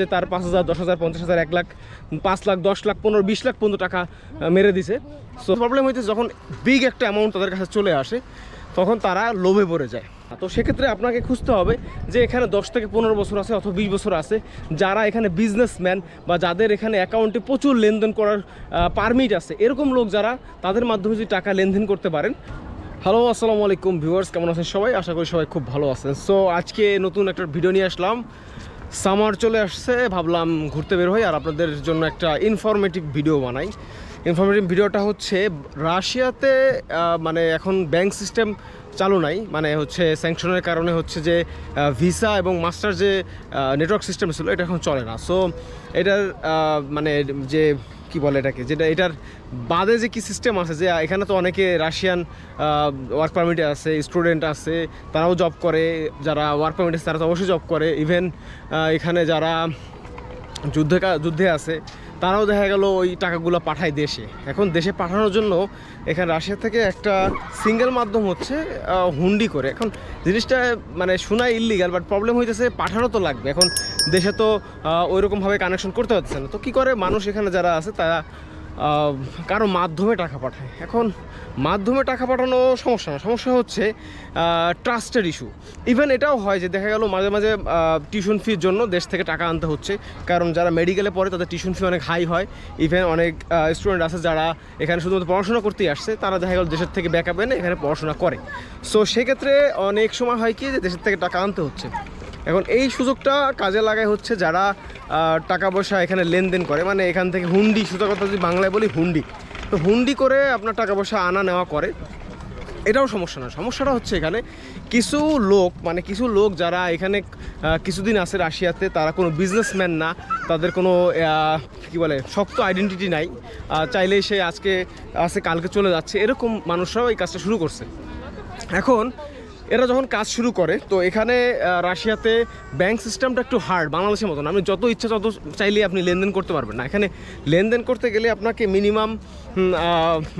যে তার পাঁচ হাজার, দশ হাজার, পঞ্চাশ হাজার, এক লাখ, পাঁচ লাখ, দশ লাখ, পনেরো, বিশ লাখ পর্যন্ত টাকা মেরে দিছে। সো প্রবলেম হইতেছে যখন বিগ একটা অ্যামাউন্ট তাদের কাছে চলে আসে, তখন তারা লোভে পড়ে যায়। তো সেক্ষেত্রে আপনাকে খুঁজতে হবে যে এখানে দশ থেকে পনেরো বছর আছে অথবা বিশ বছর আছে, যারা এখানে বিজনেসম্যান বা যাদের এখানে অ্যাকাউন্টে প্রচুর লেনদেন করার পারমিট আছে, এরকম লোক যারা তাদের মাধ্যমে যদি টাকা লেনদেন করতে পারেন। হ্যালো আসসালামু আলাইকুম ভিউয়ার্স কেমন আছেন সবাই? আশা করি সবাই খুব ভালো আছেন। সো আজকে নতুন একটা ভিডিও নিয়ে আসলাম। সামার চলে আসছে, ভাবলাম ঘুরতে বের হই আর আপনাদের জন্য একটা ইনফরমেটিভ ভিডিও বানাই। ইনফরমেটিভ ভিডিওটা হচ্ছে, রাশিয়াতে মানে এখন ব্যাংক সিস্টেম চালু নাই মানে হচ্ছে স্যাংশনের কারণে হচ্ছে যে ভিসা এবং মাস্টার যে নেটওয়ার্ক সিস্টেম ছিল, এটা এখন চলে না। সো এটার মানে যে কি বলে এটাকে? যেটা এটার বাদে যে কি সিস্টেম আছে, যে এখানে তো অনেকে রাশিয়ান ওয়ার্ক পারমিটে আছে স্টুডেন্ট আছে, তারাও জব করে, যারা ওয়ার্ক পারমিট আছে তারা তো অবশ্যই জব করে। ইভেন এখানে যারা যুদ্ধে যুদ্ধে আছে তারাও দেখা গেল ওই টাকাগুলো পাঠায় দেশে। এখন দেশে পাঠানোর জন্য এখানে রাশিয়া থেকে একটা সিঙ্গেল মাধ্যম হচ্ছে হুন্ডি করে। এখন জিনিসটা মানে শোনায় ইলিগাল বাট প্রবলেম হইতেছে পাঠানো তো লাগবে। এখন দেশে তো ওইরকমভাবে কানেকশন করতে পারছে না। তো কী করে মানুষ এখানে যারা আছে, তারা কারও মাধ্যমে টাকা পাঠায়। এখন মাধ্যমে টাকা পাঠানো সমস্যা না। সমস্যা হচ্ছে ট্রাস্টের ইস্যু ইভেন এটাও হয় যে দেখা গেল মাঝে মাঝে টিউশন ফির জন্য দেশ থেকে টাকা আনতে হচ্ছে। কারণ যারা মেডিকেলে পড়ে, তাদের টিউশন ফি অনেক হাই হয়। ইভেন অনেক স্টুডেন্ট আছে যারা এখানে শুধুমাত্র পড়াশোনা করতেই আসছে। তারা দেখা গেল দেশের থেকে ব্যাকআপ এনে এখানে পড়াশোনা করে। সো সেক্ষেত্রে অনেক সময় হয় কি যে দেশের থেকে টাকা আনতে হচ্ছে। এখন এই সুযোগটা কাজে লাগায় হচ্ছে যারা টাকা পয়সা এখানে লেনদেন করে মানে এখান থেকে হুন্ডি সুতো কথা যদি বাংলায় বলি হুন্ডি। তো হুন্ডি করে আপনার টাকা পয়সা আনা নেওয়া করে এটাও সমস্যা না সমস্যাটা হচ্ছে এখানে কিছু লোক মানে কিছু লোক যারা এখানে কিছুদিন আছে রাশিয়াতে তারা কোনো বিজনেসম্যান না তাদের কোনো কি বলে শক্ত আইডেন্টিটি নাই। আহ, চাইলেই সে আজকে আছে কালকে চলে যাচ্ছে এরকম মানুষরাও এই কাজটা শুরু করছে। এখন এরা যখন কাজ শুরু করে, তো এখানে রাশিয়াতে ব্যাংক সিস্টেমটা একটু হার্ড, বাংলাদেশের মতন। আপনি যত ইচ্ছা তত চাইলে আপনি লেনদেন করতে পারবেন না। এখানে লেনদেন করতে গেলে আপনাকে মিনিমাম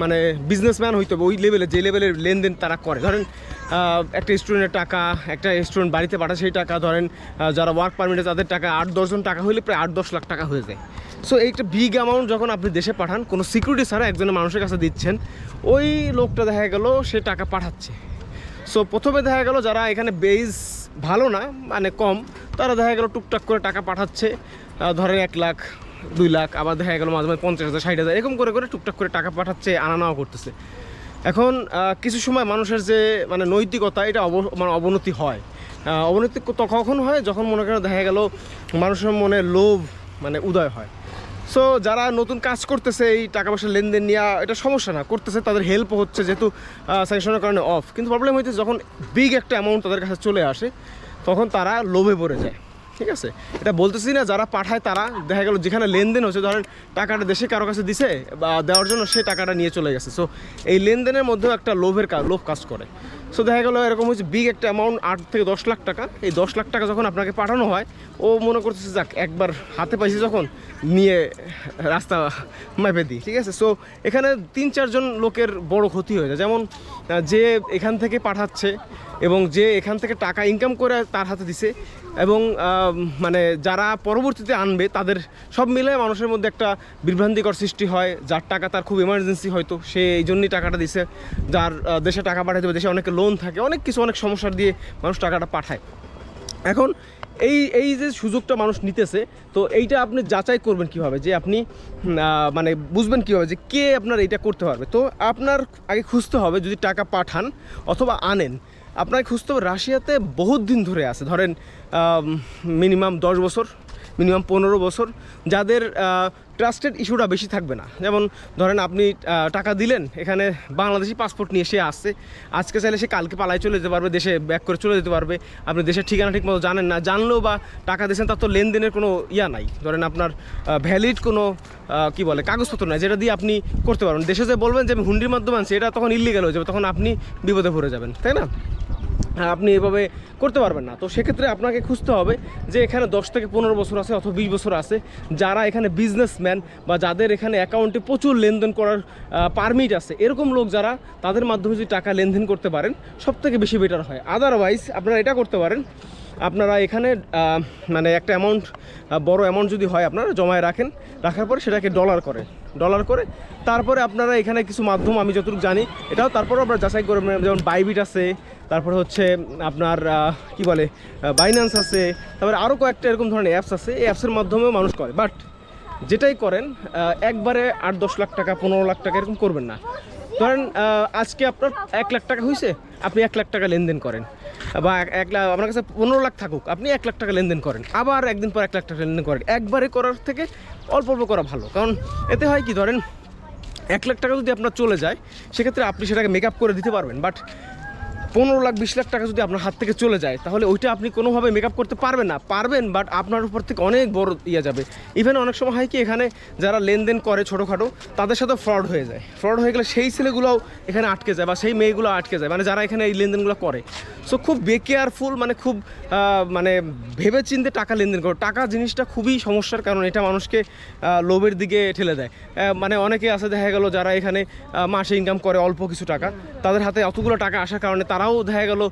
মানে বিজনেসম্যান হইতে হবে। ওই লেভেলে যে লেভেলের লেনদেন তারা করে। ধরেন একটা স্টুডেন্টের টাকা, একটা স্টুডেন্ট বাড়িতে পাঠায় সেই টাকা। ধরেন যারা ওয়ার্ক পারমিটে তাদের টাকা আট দশজন টাকা হলে প্রায় আট দশ লাখ টাকা হয়ে যায়। সো একটা বিগ অ্যামাউন্ট যখন আপনি দেশে পাঠান, কোনো সিকিউরিটি ছাড়া একজনের মানুষের কাছে দিচ্ছেন, ওই লোকটা দেখা গেল সে টাকা পাঠাচ্ছে। সো প্রথমে দেখা গেল যারা এখানে বেস ভালো না মানে কম, তারা দেখা গেল টুকটাক করে টাকা পাঠাচ্ছে। ধরেন এক লাখ, দুই লাখ, আবার দেখা গেল মাঝে মাঝে পঞ্চাশ হাজার, ষাট হাজার, এরকম করে করে টুকটাক করে টাকা পাঠাচ্ছে আনা নেওয়া করতেছে। এখন কিছু সময় মানুষের যে মানে নৈতিকতা, এটা অব মানে অবনতি হয়। অবনতি কখন হয়, যখন মনে করেন দেখা গেল মানুষের মনে লোভ মানে উদয় হয়। সো যারা নতুন কাজ করতেছে, এই টাকা পয়সা লেনদেন নেওয়া এটা সমস্যা না। করতেছে, তাদের হেল্প হচ্ছে যেহেতু স্যাংশনের কারণে অফ কিন্তু প্রবলেম হইতেছে, যখন বিগ একটা অ্যামাউন্ট তাদের কাছে চলে আসে, তখন তারা লোভে পড়ে যায়। ঠিক আছে? এটা বলতেছি না, যারা পাঠায় তারা, দেখা গেল যেখানে লেনদেন হচ্ছে, ধরেন টাকাটা দেশে কারও কাছে দিছে, বা দেওয়ার জন্য সে টাকাটা নিয়ে চলে গেছে। সো এই লেনদেনের মধ্যেও একটা লোভের লোভ কাজ করে। সো দেখা গেলো এরকম হচ্ছে বিগ একটা অ্যামাউন্ট আট থেকে দশ লাখ টাকা। এই দশ লাখ টাকা যখন আপনাকে পাঠানো হয়, ও মনে করতেছে, যাক, একবার হাতে পাইছি যখন, নিয়ে রাস্তা মেপে দিই। ঠিক আছে? সো এখানে তিন চারজন লোকের বড় ক্ষতি হয়ে যায়। যেমন যে এখান থেকে পাঠাচ্ছে এবং যে এখান থেকে টাকা ইনকাম করে তার হাতে দিছে এবং মানে যারা পরবর্তীতে আনবে, তাদের সব মিলে মানুষের মধ্যে একটা বিভ্রান্তিকর সৃষ্টি হয়। যার টাকা তার খুব এমার্জেন্সি হয়তো, সে এই জন্যই টাকাটা দিছে। যার দেশে টাকা পাঠাতে দেশে অনেকে লোন থাকে, অনেক কিছু, অনেক সমস্যা দিয়ে মানুষ টাকাটা পাঠায়। এখন এই এই যে সুযোগটা মানুষ নিতেছে, তো এইটা আপনি যাচাই করবেন কীভাবে? যে আপনি মানে বুঝবেন কীভাবে যে কে আপনার এইটা করতে পারবে? তো আপনার আগে খুঁজতে হবে যদি টাকা পাঠান অথবা আনেন। আপনাকে খুঁজতে হবে রাশিয়াতে বহুত দিন ধরে আছে। ধরেন মিনিমাম দশ বছর। মিনিমাম পনেরো বছর, যাদের ট্রাস্টেড ইস্যুটা বেশি থাকবে না। যেমন ধরেন আপনি টাকা দিলেন, এখানে বাংলাদেশি পাসপোর্ট নিয়ে সে আসছে। আজকে চাইলে সে কালকে পালায় চলে যেতে পারবে, দেশে ব্যাক করে চলে যেতে পারবে। আপনি দেশের ঠিকানা ঠিক মতো জানেন না, জানলেও বা টাকা দিয়েছেন, তার তো লেনদেনের কোনো ইয়া নাই। ধরেন আপনার ভ্যালিড কোনো কি বলে, কাগজপত্র নাই, যেটা দিয়ে আপনি করতে পারবেন। দেশে যে বলবেন যে আমি হুন্ডির মাধ্যমে আনছি, এটা তখন ইলিগাল হয়ে যাবে, তখন আপনি বিপদে পড়ে যাবেন, তাই না? আপনি এভাবে করতে পারবেন না। তো সেক্ষেত্রে আপনাকে খুঁজতে হবে যে এখানে দশ থেকে পনেরো বছর আছে অথবা বিশ বছর আছে, যারা এখানে বিজনেসম্যান বা যাদের এখানে অ্যাকাউন্টে প্রচুর লেনদেন করার পারমিট আছে, এরকম লোক যারা, তাদের মাধ্যমে যদি টাকা লেনদেন করতে পারেন সব থেকে বেশি বেটার হয়। আদারওয়াইজ আপনারা এটা করতে পারেন, আপনারা এখানে মানে একটা অ্যামাউন্ট বড় অ্যামাউন্ট যদি হয় আপনারা জমায় রাখেন, রাখার পরে সেটাকে ডলার করে ডলার করে, তারপরে আপনারা এখানে কিছু মাধ্যম, আমি যতটুকু জানি, এটাও তারপরে আপনারা যাচাই করবেন, যেমন বাইবিট আছে তারপরে হচ্ছে আপনার কি বলে বাইন্যান্স আছে, তারপরে আরও কয়েকটা এরকম ধরনের অ্যাপস আছে, এই অ্যাপসের মাধ্যমেও মানুষ করে। বাট যেটাই করেন একবারে আট দশ লাখ টাকা, পনেরো লাখ টাকা এরকম করবেন না। ধরেন আজকে আপনার এক লাখ টাকা হয়েছে আপনি এক লাখ টাকা লেনদেন করেন। বা এক- লাখ আপনার কাছে পনেরো লাখ থাকুক, আপনি এক লাখ টাকা লেনদেন করেন। আবার একদিন পর এক লাখ টাকা লেনদেন করেন। একবারে করার থেকে অল্প অল্প করা ভালো। কারণ এতে হয় কি, ধরেন, এক লাখ টাকা যদি আপনার চলে যায়, সেক্ষেত্রে আপনি সেটাকে মেক আপ করে দিতে পারবেন। বাট পনেরো লাখ, বিশ লাখ টাকা যদি আপনার হাত থেকে চলে যায়, তাহলে ওইটা আপনি কোনোভাবে মেক আপ করতে পারবেন না। পারবেন বাট আপনার উপর থেকে অনেক বড় ইয়ে যাবে। ইভেন অনেক সময় হয় কি, এখানে যারা লেনদেন করে ছোটোখাটো, তাদের সাথে ফ্রড হয়ে যায়। ফ্রড হয়ে গেলে সেই ছেলেগুলোও এখানে আটকে যায় বা সেই মেয়েগুলো আটকে যায় মানে যারা এখানে এই লেনদেনগুলো করে। সো খুব বেকেয়ারফুল মানে খুব মানে ভেবে চিনতে টাকা লেনদেন করো। টাকা জিনিসটা খুবই সমস্যার কারণ, এটা মানুষকে লোভের দিকে ঠেলে দেয়। মানে অনেকে আছে, দেখা গেল যারা এখানে মাসে ইনকাম করে অল্প কিছু টাকা, তাদের হাতে অতগুলো টাকা আসার কারণে তারাও দেখা গেল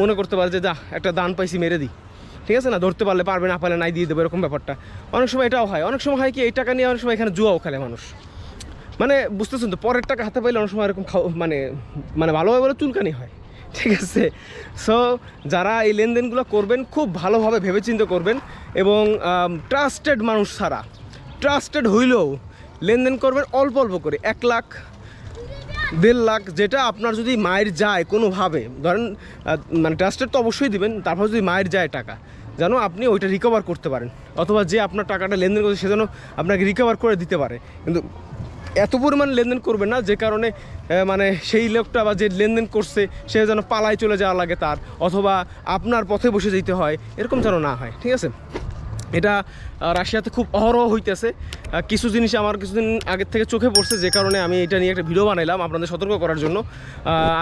মনে করতে পারে যে, যা, একটা দান পাইছি, মেরে দিই ঠিক আছে না? ধরতে পারলে পারবে না, পারলে নাই, দিয়ে দেবো, এরকম ব্যাপারটা। অনেক সময় এটাও হয়। অনেক সময় হয় কি, এই টাকা নিয়ে অনেক সময় এখানে জুয়াও খেলে মানুষ। মানে বুঝতেছেন তো, পরের টাকা হাতে পাইলে অনেক সময় এরকম খাও মানে মানে ভালোভাবে বলে চুলকানি হয়। ঠিক আছে? সো যারা এই লেনদেনগুলো করবেন, খুব ভালোভাবে ভেবেচিন্তে করবেন এবং ট্রাস্টেড মানুষ ছাড়া ট্রাস্টেড হইলেও লেনদেন করবেন অল্প অল্প করে। এক লাখ দেড় লাখ যেটা আপনার যদি মায়ের যায় কোনোভাবে, ধরেন মানে ট্রাস্টেড তো অবশ্যই দিবেন, তারপর যদি মায়ের যায় টাকা, যেন আপনি ওইটা রিকভার করতে পারেন। অথবা যে আপনার টাকাটা লেনদেন করছে, সে যেন আপনাকে রিকভার করে দিতে পারে। কিন্তু এত পরিমাণ লেনদেন করবে না, যে কারণে মানে সেই লোকটা বা যে লেনদেন করছে, সে যেন পালায় চলে যাওয়া লাগে তার, অথবা আপনার পথে বসে যেতে হয়, এরকম যেন না হয়, ঠিক আছে? এটা রাশিয়াতে খুব অহরহ হইতেছে। কিছু জিনিস আমার কিছুদিন আগের থেকে চোখে পড়ছে, যে কারণে আমি এটা নিয়ে একটা ভিডিও বানাইলাম আপনাদের সতর্ক করার জন্য।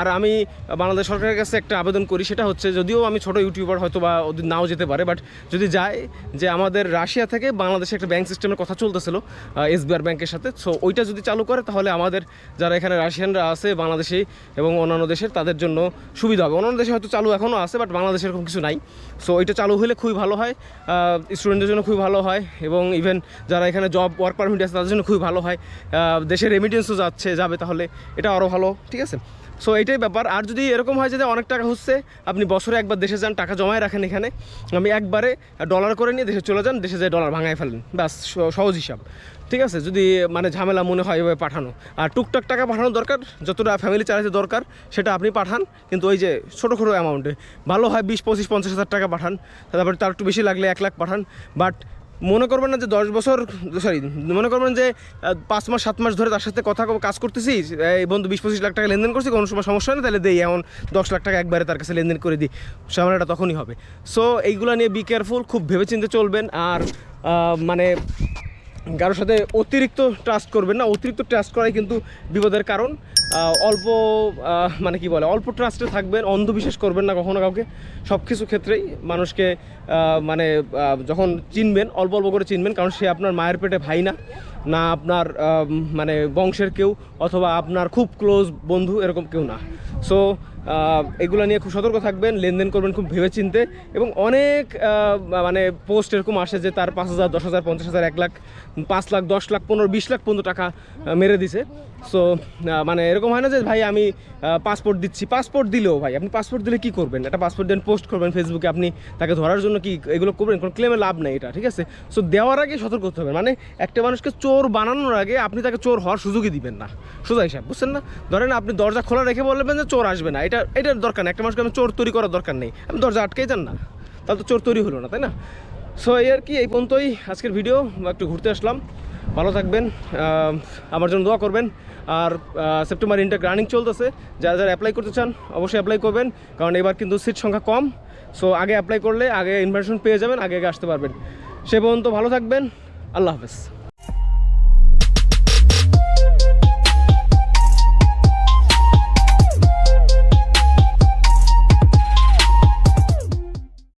আর আমি বাংলাদেশ সরকারের কাছে একটা আবেদন করি, সেটা হচ্ছে যদিও আমি ছোট ইউটিউবার হয়তো বা ওদের নাও যেতে পারে, বাট যদি যায়, যে আমাদের রাশিয়া থেকে বাংলাদেশে একটা ব্যাংক সিস্টেমের কথা চলতেছিল এসবিআর ব্যাংকের সাথে সো ওইটা যদি চালু করে, তাহলে আমাদের যারা এখানে রাশিয়ানরা আছে, বাংলাদেশি এবং অন্যান্য দেশের, তাদের জন্য সুবিধা হবে। অন্যান্য দেশে হয়তো চালু এখনও আছে, বাট বাংলাদেশে এরকম কিছু নাই। সো ওইটা চালু হলে খুবই ভালো হয়। স্টুডেন্টদের জন্য খুবই ভালো হয় এবং ইভেন যারা এখানে জব ওয়ার্ক পারমিট আছে, তাদের জন্য খুবই ভালো হয়। দেশের রেমিটেন্সও যাচ্ছে, যাবে তাহলে, এটা আরও ভালো, ঠিক আছে? সো এটাই ব্যাপার। আর যদি এরকম হয় যে অনেক টাকা হচ্ছে, আপনি বছরে একবার দেশে যান, টাকা জমায় রাখেন এখানে, আমি একবারে ডলার করে নিয়ে দেশে চলে যান, দেশে যায় ডলার ভাঙায় ফেলেন, ব্যাস সহজ হিসাব। ঠিক আছে, যদি মানে ঝামেলা মনে হয় এভাবে পাঠানো। আর টুকটাক টাকা পাঠানো দরকার, যতটা ফ্যামিলি চালাতে দরকার, সেটা আপনি পাঠান। কিন্তু ওই যে ছোটো ছোটো অ্যামাউন্টে ভালো হয় বিশ, পঁচিশ, পঞ্চাশ হাজার টাকা পাঠান। তারপরে তার একটু বেশি লাগলে এক লাখ পাঠান। বাট মনে করবেন না যে দশ বছর সরি মনে করবেন যে পাঁচ মাস, সাত মাস ধরে তার সাথে কথা কাজ করতেছি, এই বন্ধু বিশ, পঁচিশ লাখ টাকা লেনদেন করছি, কোনো সময় সমস্যা নেই তাহলে দেই। এমন দশ লাখ টাকা একবারে তার কাছে লেনদেন করে দিই। ঝামেলাটা তখনই হবে। সো এইগুলো নিয়ে বি কেয়ারফুল খুব ভেবেচিন্তে চলবেন। আর মানে কারোর সাথে অতিরিক্ত ট্রাস্ট করবেন না। অতিরিক্ত ট্রাস্ট করাই কিন্তু বিপদের কারণ। অল্প মানে কি বলে, অল্প ট্রাস্টে থাকবেন, অন্ধবিশ্বাস করবেন না কখনো কাউকে। সব কিছু ক্ষেত্রেই মানুষকে মানে যখন চিনবেন, অল্প অল্প করে চিনবেন, কারণ সে আপনার মায়ের পেটে ভাই না না আপনার মানে বংশের কেউ, অথবা আপনার খুব ক্লোজ বন্ধু এরকম কেউ না। সো এগুলো নিয়ে খুব সতর্ক থাকবেন, লেনদেন করবেন খুব ভেবেচিন্তে, এবং অনেক মানে পোস্ট এরকম আসে যে তার পাঁচ হাজার, দশ হাজার, পঞ্চাশ হাজার, এক লাখ, পাঁচ লাখ, দশ লাখ, পনেরো, বিশ লাখ পর্যন্ত টাকা মেরে দিছে। সো মানে এরকম হয় না যে ভাই আমি পাসপোর্ট দিচ্ছি। পাসপোর্ট দিলেও ভাই, আপনি পাসপোর্ট দিলে কি করবেন? একটা পাসপোর্ট দেন পোস্ট করবেন ফেসবুকে আপনি তাকে ধরার জন্য কি এগুলো করবেন? কোনো ক্লেমে লাভ নেই এটা, ঠিক আছে? সো দেওয়ার আগে সতর্ক হতে হবে। মানে একটা মানুষকে চোর বানানোর আগে আপনি তাকে চোর হওয়ার সুযোগই দিবেন না। সোজা হিসাব, বুঝছেন না? ধরেন আপনি দরজা খোলা রেখে বলবেন যে চোর আসবে না। এটা এটার দরকার নেই। একটা মানুষকে আমি চোর তৈরি করার দরকার নেই। আপনি দরজা আটকেই যান না। তাহলে তো চোর তৈরি হলো না, তাই না? সো এই আর কি, এই পর্যন্তই আজকের ভিডিও একটু ঘুরতে আসলাম। ভালো থাকবেন আমার জন্য দোয়া করবেন। আর সেপ্টেম্বর ইন্টার রানিং চলতেছে। যারা যারা অ্যাপ্লাই করতে চান, অবশ্যই অ্যাপ্লাই করবেন। কারণ এবার কিন্তু সিট সংখ্যা কম। সো আগে অ্যাপ্লাই করলে আগে ইনফরমেশন পেয়ে যাবেন আগে আগে আসতে পারবেন। সে পর্যন্ত ভালো থাকবেন। আল্লাহ হাফেজ।